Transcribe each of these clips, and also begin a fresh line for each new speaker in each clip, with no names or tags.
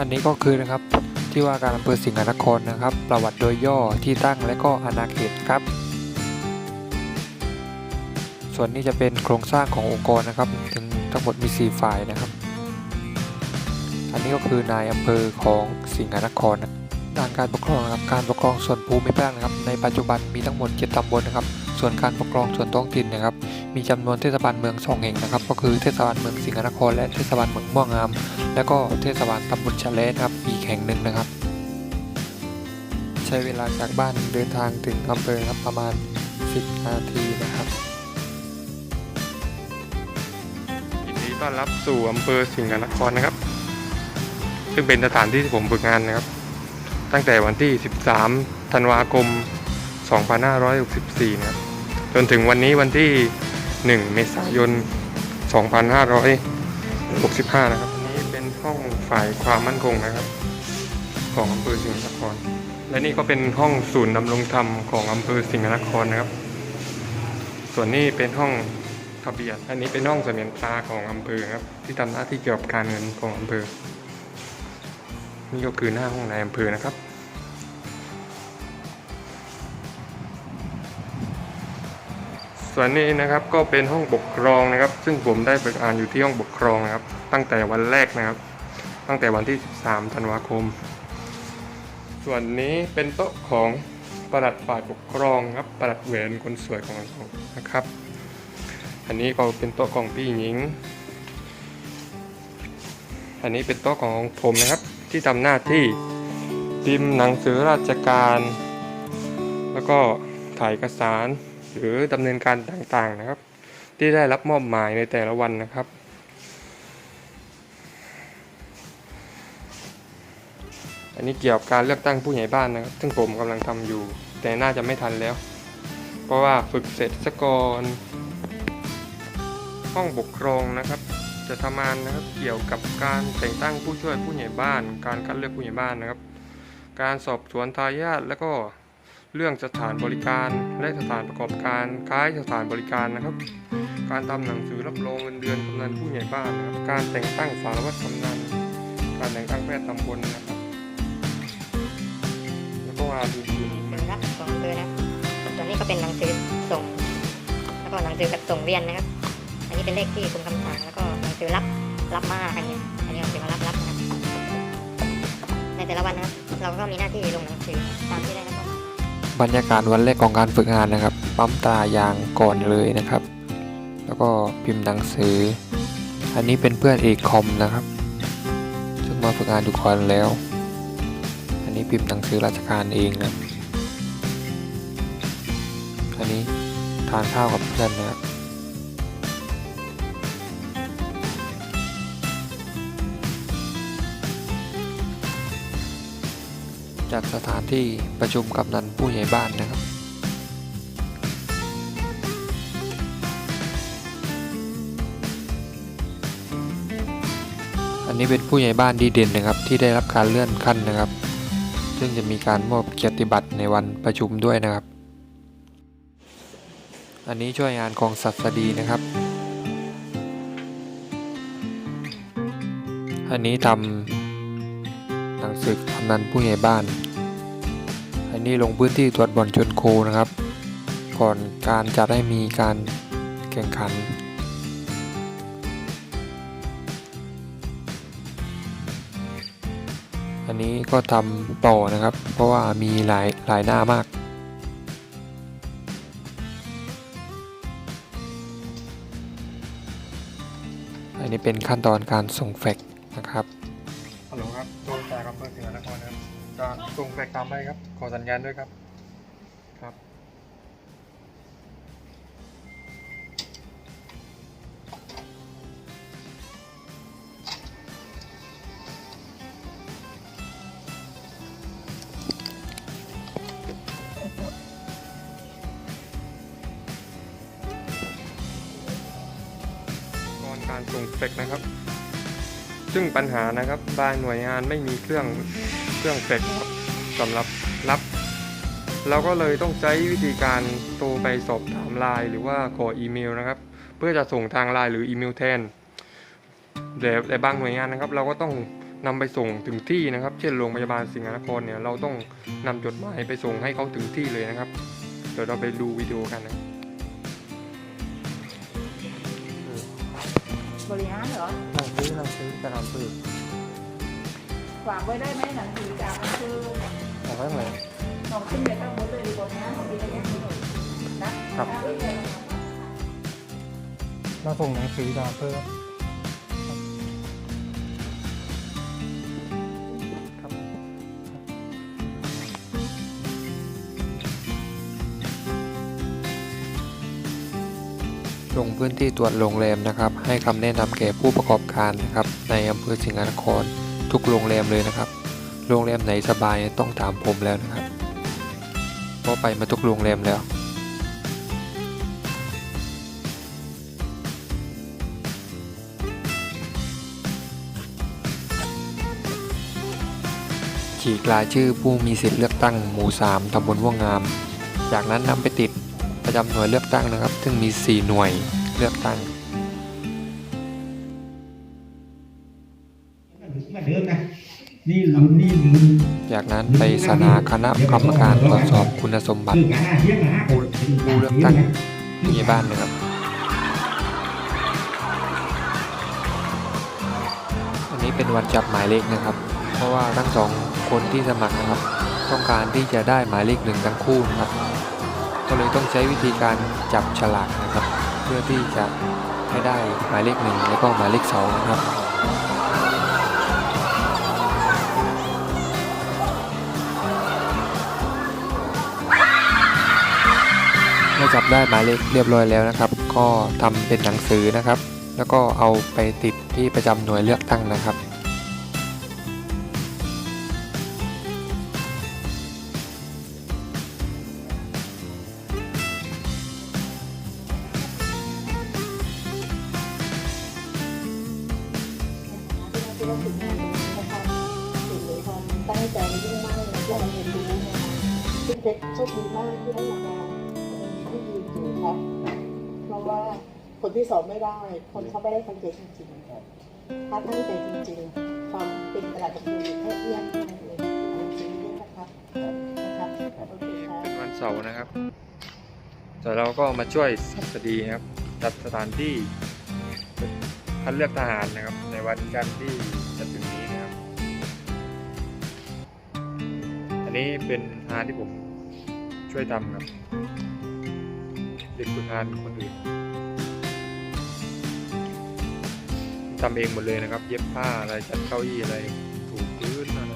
อันนี้ก็คือนะครับที่ว่าการอำเภอสิงห์นครนะครับ ประวัติโดยย่อที่ตั้งและก็อาณาเขตครับ ส่วนนี้จะเป็นโครงสร้างขององค์กรนะครับถึงทั้งหมดมี 4 ฝ่ายนะครับ อันนี้ก็คือนายอำเภอของสิงห์นครนะด้านการปกครองนะครับการปกครองส่วนภูมิภาคนะครับ ในปัจจุบันมีทั้งหมด 7ตำบลนะครับ ส่วนการปกครองส่วนท้องถิ่นนะครับ มีจำนวนเทศบาลเมืองสองแห่งนะครับ ก็คือเทศบาลเมืองสิงห์นครและเทศบาลเมืองม่วงงาม แล้วก็เทศบาลตำบลชะเลนะครับอีกแห่งหนึ่งนะครับ ใช้เวลาจากบ้านเดินทางถึงอำเภอครับประมาณ 10 นาทีนะครับ
ยินดีต้อนรับสู่อำเภอสิงห์นครนะครับ ซึ่งเป็นสถานที่ที่ผมฝึกงานนะครับ ตั้งแต่วันที่ 13 ธันวาคม 2564 นะครับ นถึงวันนี้วันที่ 1 เมษายน 2565 นะครับอันนี้เป็นห้องฝ่ายความมั่นคงนะครับ ของอำเภอสิงห์นคร และนี่ก็เป็นห้องศูนย์ดำรงธรรมของอำเภอสิงห์นครนะครับ ส่วนนี้เป็นห้องทะเบียน อันนี้เป็นห้องเสมียนตาของอำเภอครับ ที่ทำหน้าที่เกี่ยวกับการเงินของอำเภอ นี่ก็คือหน้าห้องนายอำเภอนะครับ ส่วนนี้นะครับก็เป็นห้องปกครองนะครับ ซึ่งผมได้ฝึกอ่านอยู่ที่ห้องปกครองนะครับ ตั้งแต่วันแรกนะครับ ตั้งแต่วันที่ 13 ธันวาคม ส่วนนี้เป็นโต๊ะของประหลัดฝ่ายปกครองครับประหลัดแหวนคนสวยของเรานะครับ อันนี้ก็เป็นโต๊ะของพี่หญิง อันนี้เป็นโต๊ะของผมนะครับที่ทำหน้าที่พิมพ์หนังสือราชการ แล้วก็ถ่ายเอกสาร หรือดำเนินการต่างๆนะครับ ที่ได้รับมอบหมายในแต่ละวันนะครับอันนี้เกี่ยวกับการเลือกตั้งผู้ใหญ่บ้านนะครับ ซึ่งผมกำลังทำอยู่ แต่น่าจะไม่ทันแล้ว เพราะว่าฝึกเสร็จซะก่อน ห้องปกครองนะครับ จะทำงานนะครับ เกี่ยวกับการแต่งตั้งผู้ช่วยผู้ใหญ่บ้าน การคัดเลือกผู้ใหญ่บ้านนะครับ การสอบสวนทายาทแล้วก็ เรื่องสถานบริการและสถานประกอบการคล้ายสถานบริการนะครับ การทำหนังสือรับรองเงินเดือนกำนันผู้ใหญ่บ้านนะครับการแต่งตั้งสารวัตรกำนันการแต่งตั้งแพทย์ตำบลนะครับแล้วก็งานอื่น
เป็นรับของเภอนะครัวนนี้ก็เป็นหนังสือส่ง แล้วก็หนังสือแบบส่งเวียนนะครับ อันนี้เป็นเลขที่คุมคำสั่งแล้วก็หนังสือรับรับมาอันนี้อันนี้หนังสือมารับรับนะครับในแต่ละวันนะครับเราก็มีหน้าที่ลงหนังสือตามที่ได้รับมอบ บ
รรยากาศวันแรกของการฝึกงานนะครับ ปั๊มตายางก่อนเลยนะครับ แล้วก็พิมพ์หนังสือ อันนี้เป็นเพื่อนเอกคอมนะครับ ซึ่งมาฝึกงานอยู่ก่อนแล้ว อันนี้พิมพ์หนังสือราชการเองนะ อันนี้ทานข้าวกับเพื่อนนะครับ จัดสถานที่ประชุมกำนันผู้ใหญ่บ้านนะครับ อันนี้เป็นผู้ใหญ่บ้านดีเด่นนะครับ ที่ได้รับการเลื่อนขั้นนะครับ ซึ่งจะมีการมอบเกียรติบัตรในวันประชุมด้วยนะครับ อันนี้ช่วยงานของศัสดีนะครับ อันนี้ทำ หนังสือกำนันผู้ใหญ่บ้าน อันนี้ลงพื้นที่ตรวจบ่อนชนโคนะครับ ก่อนการจัดให้มีการแข่งขันอันนี้ก็ทำต่อนะครับ เพราะว่ามีหลายหลายหน้ามาก อันนี้เป็นขั้นตอนการส่งแฟกนะครับ
จากอำเภอสิงห์นครครับจะส่งแฟกตามไปครับ ขอสัญญาณด้วยครับครับก่อนการส่งแฟกนะครับ ซึ่งปัญหานะครับบางหน่วยงานไม่มีเครื่องเครื่องเฟกซ์ครับสำหรับรับเราก็เลยต้องใช้วิธีการโทรไปสอบถามไลน์หรือว่าขออีเมลนะครับ เพื่อจะส่งทางไลน์หรืออีเมลแทนแต่แต่บางหน่วยงานนะครับ เราก็ต้องนำไปส่งถึงที่นะครับ เช่นโรงพยาบาลสิงห์นครเนี่ยเราต้องนำจดหมายไปส่งให้เขาถึงที่เลยนะครับ เดี๋ยวเราไปดูวิดีโอกันนะ
บริหารเหรอ
หนังสือหนังสือจะนำปืน
ฝากไว้ได้ไหมหนังสือจากมันคือ
เอาไว้ไหน
หนองขึ้นไปตั้งบนเลยดีกว่านะของดีอะไรอย่างนี้นะครับนะเออ
เราส่งหนังสือจากอำเภอ ลงพื้นที่ตรวจโรงแรมนะครับ ให้คำแนะนำแก่ผู้ประกอบการนะครับ ในอำเภอสิงห์นคร ทุกโรงแรมเลยนะครับ โรงแรมไหนสบายต้องถามผมแล้วนะครับเพราะไปมาทุกโรงแรมแล้วฉีกรายชื่อผู้มีสิทธิ์เลือกตั้งหมู่ 3 ตำบลว่วงงาม จากนั้นนำไปติด จำหน่วยเลือกตั้งนะครับ ซึ่งมี 4 หน่วยเลือกตั้ง
มาเดิมนะนี่ลุ้นนี่ลุ้น
จากนั้นไปสนาคณะกรรมการตรวจสอบคุณสมบัติ
คืองานเที่ยงนะ
ผู้ผู้เลือกตั้งผู้ใหญ่บ้านนะครับอันนี้เป็นวันจับหมายเลขนะครับ เพราะว่าทั้งสองคนที่สมัครนะครับ ต้องการที่จะได้หมายเลขหนึ่งทั้งคู่นะครับ ก็เลยต้องใช้วิธีการจับฉลากนะครับ เพื่อที่จะให้ได้หมายเลขหนึ่งแล้วก็หมายเลขสองนะครับเมื่อจับได้หมายเลขเรียบร้อยแล้วนะครับ ก็ทำเป็นหนังสือนะครับ แล้วก็เอาไปติดที่ประจำหน่วยเลือกตั้งนะครับ
ตั้งใจยิ่งมากเลยที่เราเรียนรู้นะคะซึ่งเด็กโชคดีมากที่ได้มาที่ยืนอยู่ครับเพราะว่าคนที่สอบไม่ได้ คนเขาไม่ได้ตั้งใจจริงๆถ้าตั้งใจจริงๆความเป็นตลาดตะกูลแค่เอื้อมเท่านั้นเองอันนี้ด้วยนะครับนะครับเป็
นวันเสาร์นะครับ แต่เราก็มาช่วยสัสดีนะครับจัดสถานที่คัดเลือกทหารนะครับ ในวันจันทร์ที่จะถึง อันนี้เป็นงานที่ผมช่วยทำครับ เด็กฝึกงานคนอื่นทำเองหมดเลยนะครับ เย็บผ้าอะไรจัดเก้าอี้อะไรถูพื้นอะไร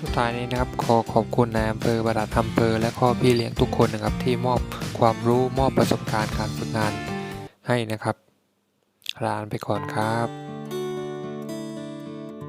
สุดท้ายนี้นะครับ ขอขอบคุณนายอำเภอบาดาลอำเภอและก็พี่เลี้ยงทุกคนนะครับ ที่มอบความรู้มอบประสบการณ์การฝึกงานให้นะครับลาไปก่อนครับ